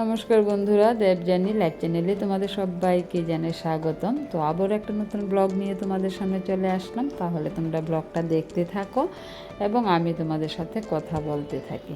নমস্কার বন্ধুরা দেবজানি লাইভ চ্যানেলে তোমাদের সবাইকে জানাই স্বাগতম। তো আবার একটা নতুন ব্লগ নিয়ে তোমাদের সামনে চলে আসলাম। তাহলে তোমরা ব্লগটা দেখতে থাকো এবং আমি তোমাদের সাথে কথা বলতে থাকি।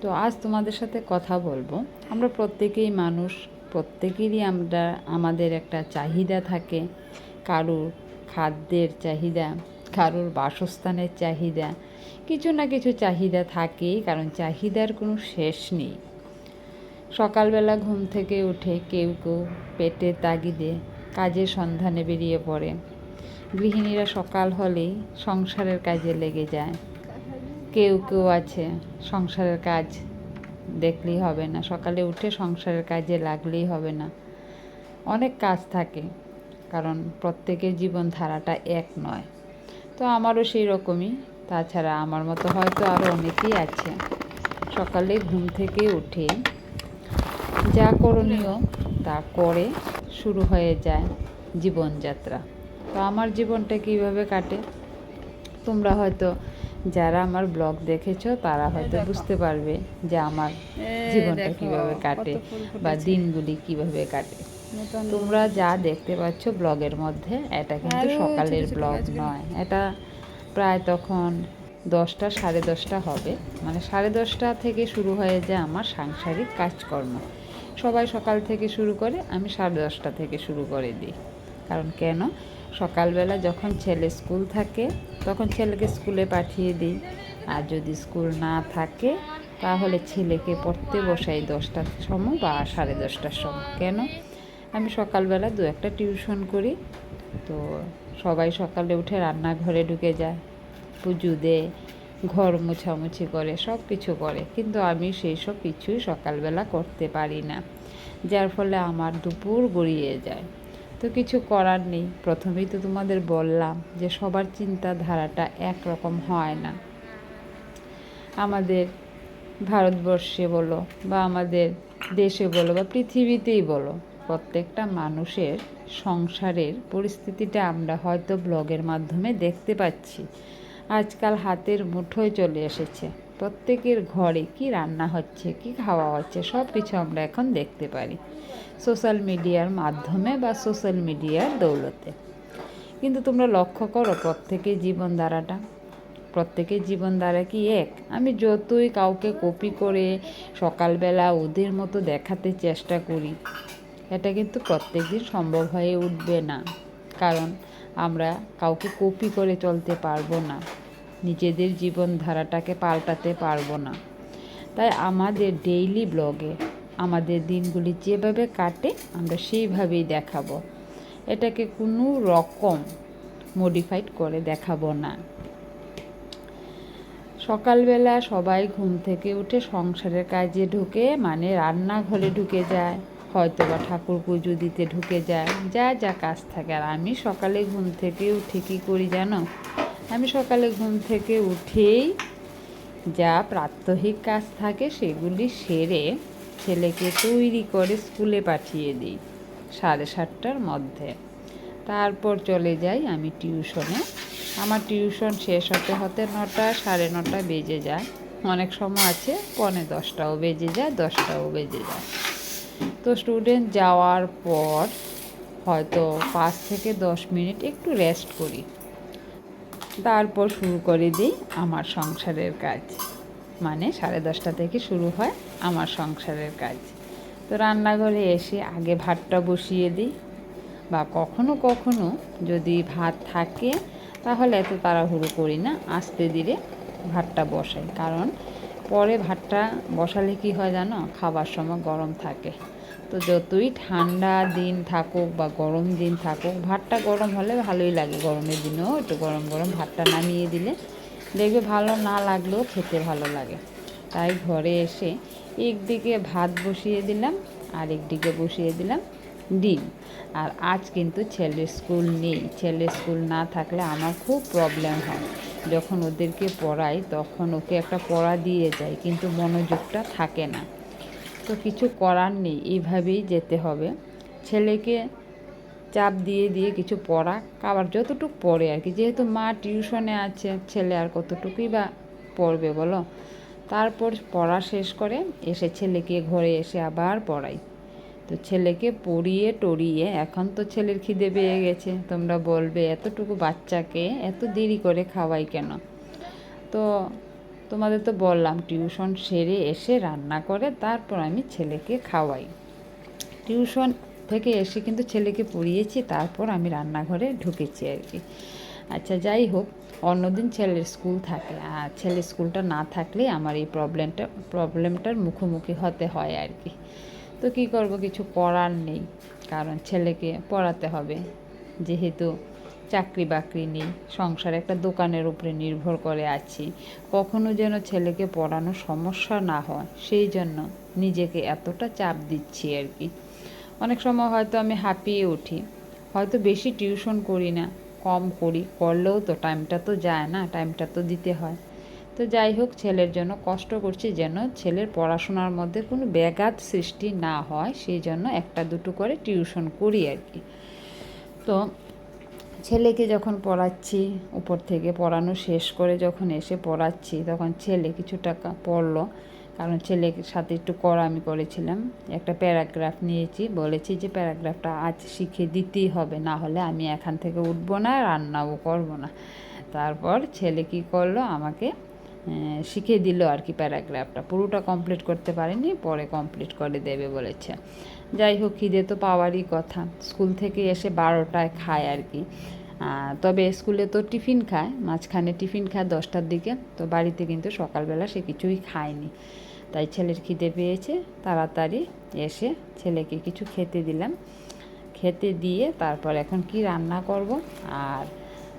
তো আজ তোমাদের সাথে কথা বলব। আমরা প্রত্যেকেই মানুষ, প্রত্যেকেরই আমরা, আমাদের একটা চাহিদা থাকে। কারুর খাদ্যের চাহিদা, কারুর বাসস্থানের চাহিদা, কিছু না কিছু চাহিদা থাকেই, কারণ চাহিদার কোনো শেষ নেই। সকালবেলা ঘুম থেকে উঠে কেউ কেউ পেটে তাগিদে কাজের সন্ধানে বেরিয়ে পড়ে। গৃহিণীরা সকাল হলেই সংসারের কাজে লেগে যায়। কেউ কেউ আছে, সংসারের কাজ দেখলেই হবে না। সকালে উঠে সংসারের কাজে লাগলেই হবে না। অনেক কাজ থাকে, কারণ প্রত্যেকের জীবনধারাটা এক নয়। তো আমারও সেই রকমই, তাছাড়া আমার মতো হয়তো আরও অনেকেই আছে। সকালে ঘুম থেকে উঠে যা করণীয় তা করে শুরু হয়ে যায় জীবনযাত্রা। তো আমার জীবনটা কীভাবে কাটে? তোমরা হয়তো যারা আমার ব্লগ দেখেছ তারা হয়তো বুঝতে পারবে যে আমার জীবনটা কীভাবে কাটে বা দিনগুলি কীভাবে কাটে। তোমরা যা দেখতে পাচ্ছ ব্লগের মধ্যে এটা কিন্তু সকালের ব্লগ নয় এটা প্রায় তখন দশটা, সাড়ে দশটা হবে। মানে সাড়ে দশটা থেকে শুরু হয়ে যায় আমার সাংসারিক কাজকর্ম। সবাই সকাল থেকে শুরু করে, আমি সাড়ে দশটা থেকে শুরু করে দিই। কারণ কেন? সকালবেলা যখন ছেলে স্কুল থাকে, তখন ছেলেকে স্কুলে পাঠিয়ে দিই। আর যদি স্কুল না থাকে, তাহলে ছেলেকে পড়তে বসাই দশটার সময় বা সাড়ে দশটার সময়। কেন? আমি সকালবেলা দু একটা টিউশন করি। তো সবাই সকালে উঠে রান্নাঘরে ঢুকে যায়। পুজো দেয়, ঘর মোছামুছি করে, সব কিছু করে। কিন্তু আমি সেই সব কিছুই সকালবেলা করতে পারি না। যার ফলে আমার দুপুর গড়িয়ে যায়। তো কিছু করার নেই। প্রথমেই তো তোমাদের বললাম যে সবার চিন্তাধারাটা একরকম হয় না। আমাদের ভারতবর্ষে বলো বা আমাদের দেশে বলো বা পৃথিবীতেই বলো, প্রত্যেকটা মানুষের সংসারের পরিস্থিতিটা আমরা হয়তো ব্লগের মাধ্যমে দেখতে পাচ্ছি। আজকাল হাতের মুঠোয় চলে এসেছে। প্রত্যেকের ঘরে কি রান্না হচ্ছে, কি খাওয়া হচ্ছে সব কিছু আমরা এখন দেখতে পারি। সোশ্যাল মিডিয়ার মাধ্যমে বা সোশ্যাল মিডিয়ার দৌলতে। কিন্তু তোমরা লক্ষ্য করো প্রত্যেকের জীবনধারাটা। প্রত্যেকের জীবনধারা কি এক? আমি যতই কাউকে কপি করে সকালবেলা ওদের মতো দেখাতে চেষ্টা করি, এটা কিন্তু প্রত্যেক দিন সম্ভব হয়ে উঠবে না। কারণ আমরা কাউকে কপি করে চলতে পারব না। নিজেদের জীবনধারাটাকে পাল্টাতে পারব না। তাই আমাদের ডেইলি ব্লগে আমাদের দিনগুলি যেভাবে কাটে, আমরা সেইভাবেই দেখাবো। এটাকে কোনো রকম মডিফাইড করে দেখাবো না। সকালবেলা সবাই ঘুম থেকে উঠে সংসারের কাজে ঢুকে মানে রান্নাঘরে ঢুকে যায়। হয়তো বা ঠাকুর পুজো দিতে ঢুকে যায়। যা যা কাজ থাকে। আর আমি সকালে ঘুম থেকে উঠে কী করি জানো? আমি সকালে ঘুম থেকে উঠেই যা প্রাত্যহিক কাজ থাকে সেগুলি সেরে ছেলেকে তৈরি করে স্কুলে পাঠিয়ে দিই সাড়ে সাতটার মধ্যে। তারপর চলে যাই আমি টিউশনে। আমার টিউশন শেষ হতে হতে নটা, সাড়ে নটা বেজে যায়। অনেক সময় আছে, পনে দশটাও বেজে যায়, দশটাও বেজে যায়। তো স্টুডেন্ট যাওয়ার পর হয়তো পাঁচ থেকে দশ মিনিট একটু রেস্ট করি। তারপর শুরু করে দিই আমার সংসারের কাজ। মানে সাড়ে দশটা থেকে শুরু হয় আমার সংসারের কাজ। তো রান্নাঘরে এসে আগে ভাতটা বসিয়ে দিই বা কখনো কখনো যদি ভাত থাকে তাহলে এত তাড়াহুড়ো করি না, আস্তে ধীরে ভাতটা বসাই। কারণ পরে ভাতটা বসালে কি হয় জানো? খাবার সময় গরম থাকে। তো যতই ঠান্ডা দিন থাকুক বা গরম দিন থাকুক, ভাতটা গরম হলে ভালোই লাগে গরমের দিনেও। একটু গরম গরম ভাতটা নামিয়ে দিলে দেখবে ভালো না লাগলেও খেতে ভালো লাগে। তাই ঘরে এসে একদিকে ভাত বসিয়ে দিলাম, আর একদিকে বসিয়ে দিলাম ডিম। আর আজ কিন্তু ছেলের স্কুল নেই। ছেলের স্কুল না থাকলে আমার খুব প্রবলেম হয়। যখন ওদেরকে পড়াই, তখন ওকে একটা পড়া দিয়ে যায় কিন্তু মনোযোগটা থাকে না। তো কিছু করার নেই, এইভাবেই যেতে হবে। ছেলেকে চাপ দিয়ে দিয়ে কিছু পড়া, আবার যতটুকু পড়ে আর কি। যেহেতু মা টিউশনে আছে, ছেলে আর কতটুকুই বা পড়বে বলো? তারপর পড়া শেষ করে এসে ছেলেকে ঘরে এসে আবার পড়াই। তো ছেলেকে পড়িয়ে টড়িয়ে এখন তো ছেলের খিদে পেয়ে গেছে। তোমরা বলবে, এতটুকু বাচ্চাকে এত দেরি করে খাওয়াই কেন? তো তোমাদের তো বললাম, টিউশন সেরে এসে রান্না করে তারপর আমি ছেলেকে খাওয়াই। টিউশন থেকে এসে কিন্তু ছেলেকে পড়িয়েছি, তারপর আমি রান্নাঘরে ঢুকেছি আর কি। আচ্ছা যাই হোক, অন্যদিন ছেলের স্কুল থাকে। আর ছেলের স্কুলটা না থাকলে আমার এই প্রবলেমটা, প্রবলেমটার মুখোমুখি হতে হয় আর কি। তো কী করব, কিছু করার নেই। কারণ ছেলেকে পড়াতে হবে। যেহেতু চাকরি বাকরি নেই, সংসার একটা দোকানের উপরে নির্ভর করে আছি। কখনো যেন ছেলেকে পড়ানো সমস্যা না হয়, সেই জন্য নিজেকে এতটা চাপ দিচ্ছি আর কি। অনেক সময় হয়তো আমি হাঁপিয়ে উঠি। হয়তো বেশি টিউশন করি না, কম করি, করলেও তো টাইমটা তো যায় না টাইমটা তো দিতে হয়। তো যাই হোক, ছেলের জন্য কষ্ট করছি যেন ছেলের পড়াশোনার মধ্যে কোনো ব্যাঘাত সৃষ্টি না হয়, সেই জন্য একটা দুটো করে টিউশন করি আর কি। তো ছেলেকে যখন পড়াচ্ছি, উপর থেকে পড়ানো শেষ করে যখন এসে পড়াচ্ছি, তখন ছেলে কিছু টাকা পড়ল। কারণ ছেলের সাথে একটু করা আমি করেছিলাম। একটা প্যারাগ্রাফ নিয়েছি, বলেছি যে প্যারাগ্রাফটা আজ শিখে দিতেই হবে, না হলে আমি এখান থেকে উঠবো না, রান্নাও করব না। তারপর ছেলে কি করল, আমাকে শিখে দিল আর কি প্যারাগ্রাফটা। পুরোটা কমপ্লিট করতে পারেনি, পরে কমপ্লিট করে দেবে বলেছে। যাই হোক, খিদে তো পাওয়ারই কথা। স্কুল থেকে এসে বারোটায় খায় আর কি। তবে স্কুলে তো টিফিন খায়, মাঝখানে টিফিন খায় দশটার দিকে। তো বাড়িতে কিন্তু সকালবেলা সে কিছুই খায়নি। তাই ছেলের খিদে পেয়েছে, তাড়াতাড়ি এসে ছেলেকে কিছু খেতে দিলাম। খেতে দিয়ে তারপর এখন কি রান্না করব? আর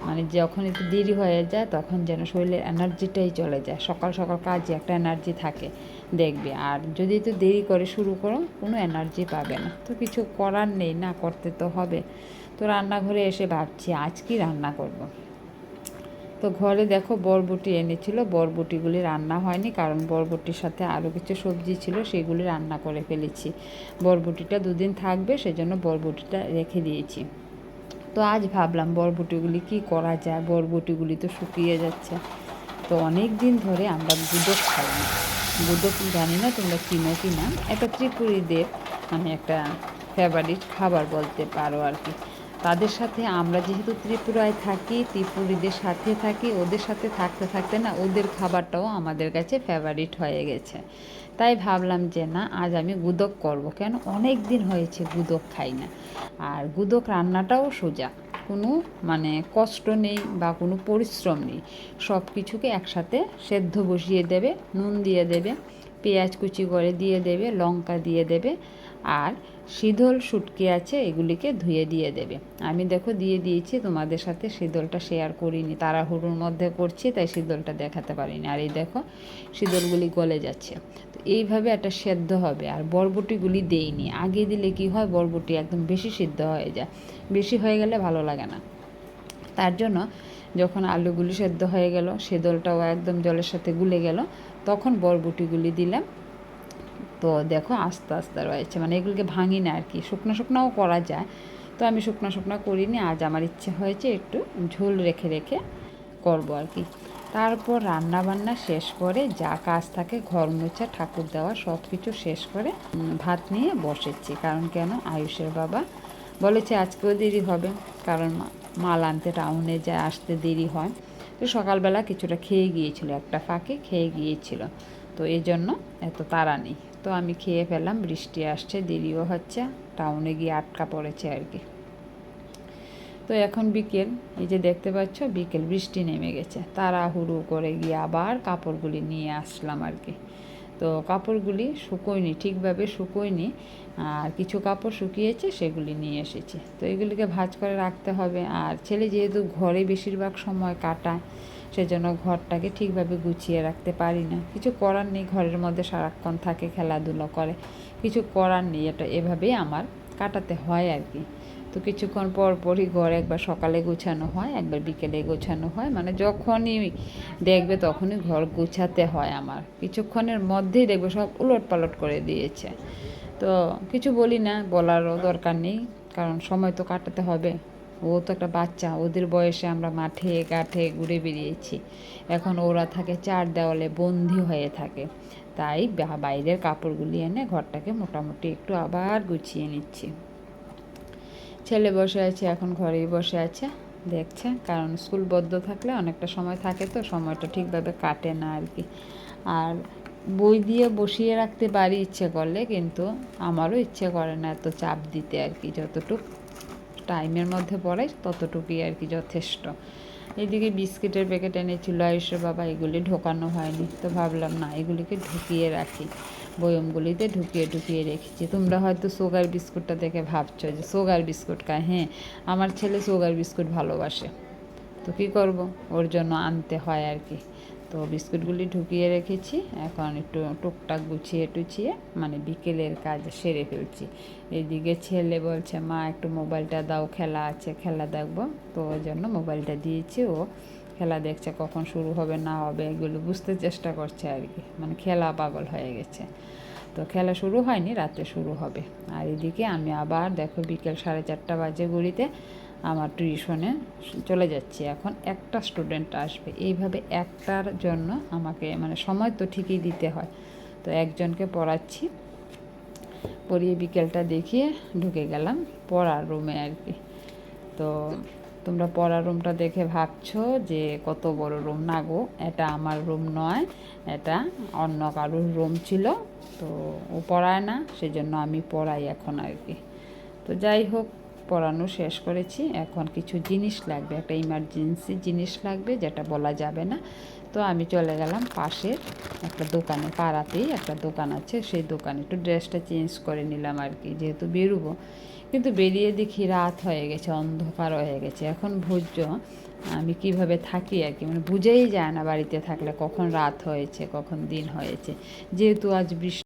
মানে যখন একটু দেরি হয়ে যায়, তখন যেন শরীরের এনার্জিটাই চলে যায়। সকাল সকাল কাজে একটা এনার্জি থাকে, দেখবে। আর যদি একটু দেরি করে শুরু করো, কোনো এনার্জি পাবে না। তো কিছু করার নেই, না করতে তো হবে। তো রান্নাঘরে এসে ভাবছি, আজ কি রান্না করব। তো ঘরে দেখো বরবটি এনেছিল। বরবটিগুলি রান্না হয়নি, কারণ বরবটির সাথে আরও কিছু সবজি ছিল, সেগুলি রান্না করে ফেলেছি। বরবটিটা দুদিন থাকবে, সেজন্য বরবটিটা রেখে দিয়েছি। তো আজ ভাবলাম বরবটিগুলি কি করা যায়? বরবটিগুলি তো শুকিয়ে যাচ্ছে। তো অনেক দিন ধরে আমরা গুদক খাই না গুদক জানি না তোমরা কিনো কি না? এটা ত্রিপুরীদের মানে একটা ফেভারিট খাবার বলতে পারো আর কি। তাদের সাথে আমরা যেহেতু ত্রিপুরায় থাকি, ত্রিপুরীদের সাথে থাকি, ওদের সাথে থাকতে থাকতে না ওদের খাবারটাও আমাদের কাছে ফেভারিট হয়ে গেছে। তাই ভাবলাম যে না, আজ আমি গুদক করব কেন? অনেক দিন হয়েছে গুদক খাই না। আর গুদক রান্নাটাও সোজা। কোনো মানে কষ্ট নেই বা কোনো পরিশ্রম নেই। সব কিছুকে একসাথে সেদ্ধ বসিয়ে দেবে, নুন দিয়ে দেবে, পেঁয়াজ কুচি করে দিয়ে দেবে, লঙ্কা দিয়ে দেবে আর শীতল শুটকি আছে, এগুলিকে ধুয়ে দিয়ে দেবে। আমি দেখো দিয়ে দিয়েছি, তোমাদের সাথে শীতলটা শেয়ার করিনি, তাড়াহুড়োর মধ্যে করছি, তাই শীতলটা দেখাতে পারিনি। আর এই দেখো, শীতলগুলি গলে যাচ্ছে। তো এইভাবে একটা সেদ্ধ হবে, আর বরবটিগুলি দেইনি। আগে দিলে কি হয়, বরবটি একদম বেশি সিদ্ধ হয়ে যায়। বেশি হয়ে গেলে ভালো লাগে না। তার জন্য যখন আলুগুলি সেদ্ধ হয়ে গেল সেদলটাও একদম জলের সাথে গুলে গেল, তখন বরবটিগুলি দিলাম। তো দেখো আস্তে আস্তে রয়েছে। মানে এগুলোকে ভাঙি না আর কি শুকনো শুকনাও করা যায়। তো আমি শুকনো শুকনো করিনি। আজ আমার ইচ্ছে হয়েছে একটু ঝোল রেখে রেখে করব আর কি তারপর রান্না বান্না শেষ করে যা কাজ থাকে ঘর মোছা, ঠাকুর দেওয়া সব কিছু শেষ করে ভাত নিয়ে বসেছি। কারণ কেন? আয়ুষের বাবা বলেছে আজকেও দেরি হবে। কারণ মাল আনতে টাউনে যায়, আসতে দেরি হয়। তো সকালবেলা কিছুটা খেয়ে গিয়েছিল, একটা ফাঁকে খেয়ে গিয়েছিল। তো এই জন্য এত তাড়া নেই। তো আমি খেয়ে ফেললাম, বৃষ্টি আসছে, দেরিও হচ্ছে টাউনে গিয়ে আটকা পড়েছে আর কি। তো এখন বিকেল, এই যে দেখতে পাচ্ছ, বিকেল, বৃষ্টি নেমে গেছে। তাড়াহুড়ো করে গিয়ে আবার কাপড়গুলি নিয়ে আসলাম আর কি। তো কাপড়গুলি শুকোয়নি, ঠিকভাবে শুকোয়নি, আর কিছু কাপড় শুকিয়েছে, সেগুলি নিয়ে এসেছি। তো এগুলিকে ভাজ করে রাখতে হবে। আর ছেলে যেহেতু ঘরে বেশিরভাগ সময় কাটায় সেজন্য ঘরটাকে ঠিকভাবে গুছিয়ে রাখতে পারি না। কিছু করার নেই, ঘরের মধ্যে সারাক্ষণ থাকে, খেলাধুলো করে। কিছু করার নেই, এটা এভাবেই আমার কাটাতে হয় আর কি। তো কিছুক্ষণ পর পরই ঘর একবার সকালে গোছানো হয়, একবার বিকেলে গোছানো হয়। মানে যখনই দেখবে তখনই ঘর গোছাতে হয় আমার। কিছুক্ষণের মধ্যেই দেখবে সব উলট পালট করে দিয়েছে। তো কিছু বলি না, বলারও দরকার নেই, কারণ সময় তো কাটাতে হবে। ও তো একটা বাচ্চা, ওদের বয়সে আমরা মাঠে, ঘাটে ঘুরে বেরিয়েছি এখন ওরা থাকে চার দেওয়ালে বন্দি হয়ে থাকে। তাই বাইরের কাপড়গুলি এনে ঘরটাকে মোটামুটি একটু আবার গুছিয়ে নিচ্ছি। ছেলে বসে আছে, এখন ঘরেই বসে আছে। দেখছে, কারণ স্কুল বদ্ধ থাকলে অনেকটা সময় থাকে তো, সময়টা ঠিকভাবে কাটে না আর কি। আর বই দিয়ে বসিয়ে রাখতে পারি ইচ্ছে করলে কিন্তু আমারও ইচ্ছে করে না এত চাপ দিতে আর কি, যতটুক টাইমের মধ্যে পড়াই ততটুকুই আর কি যথেষ্ট। এদিকে বিস্কিটের প্যাকেট এনেছিল, আয়ুষের বাবা, এগুলি ঢোকানো হয়নি। তো ভাবলাম, না, এগুলিকে ঢুকিয়ে রাখি। বয়মগুলিতে ঢুকিয়ে ঢুকিয়ে রেখেছি। তোমরা হয়তো সুগার বিস্কুটটা দেখে ভাবছ যে, সুগার বিস্কুট খায় হ্যাঁ আমার ছেলে সুগার বিস্কুট ভালোবাসে। তো কী করব? ওর জন্য আনতে হয় আর কি। তো বিস্কুটগুলি ঢুকিয়ে রেখেছি। এখন একটু টুকটাক গুছিয়ে টুছিয়ে মানে বিকেলের কাজ সেরে ফেলছি। এদিকে ছেলে বলছে, মা, একটু মোবাইলটা দাও, খেলা আছে, খেলা দেখব। তো ওই জন্য মোবাইলটা দিয়েছি। ও খেলা দেখছে, কখন শুরু হবে, না হবে, এগুলো বুঝতে চেষ্টা করছে আর কি। মানে খেলা পাগল হয়ে গেছে। তো খেলা শুরু হয়নি, রাতে শুরু হবে। আর এদিকে আমি আবার, দেখো বিকেল সাড়ে চারটা বাজে ঘড়িতে আমার টিউশনে চলে যাচ্ছি এখন। একটা স্টুডেন্ট আসবে। এইভাবে একটার জন্য আমাকে মানে সময় তো ঠিকই দিতে হয়। তো একজনকে পড়াচ্ছি। পড়িয়ে বিকেলটা দেখিয়ে ঢুকে গেলাম পড়ার রুমে আর কি। তো তোমরা পড়ার রুমটা দেখে ভাবছ যে কত বড় রুম না গো, এটা আমার রুম নয়, এটা অন্য কারোর রুম ছিল। তো ও পড়ায় না, সেজন্য আমি পড়াই এখন আর কি। তো যাই হোক পড়ানো শেষ করেছি। এখন কিছু জিনিস লাগবে, একটা ইমার্জেন্সি জিনিস লাগবে যেটা বলা যাবে না। তো আমি চলে গেলাম পাশের একটা দোকানে, পাড়াতেই একটা দোকান আছে। সেই দোকানে একটু ড্রেসটা চেঞ্জ করে নিলাম আর কি, যেহেতু বেরোবো। কিন্তু বেরিয়ে দেখি রাত হয়ে গেছে, অন্ধকার হয়ে গেছে। এখন ভোজ্য আমি কীভাবে থাকি আর কি মানে বুঝেই যায় না বাড়িতে থাকলে কখন রাত হয়েছে, কখন দিন হয়েছে। যেহেতু আজ বৃষ্টি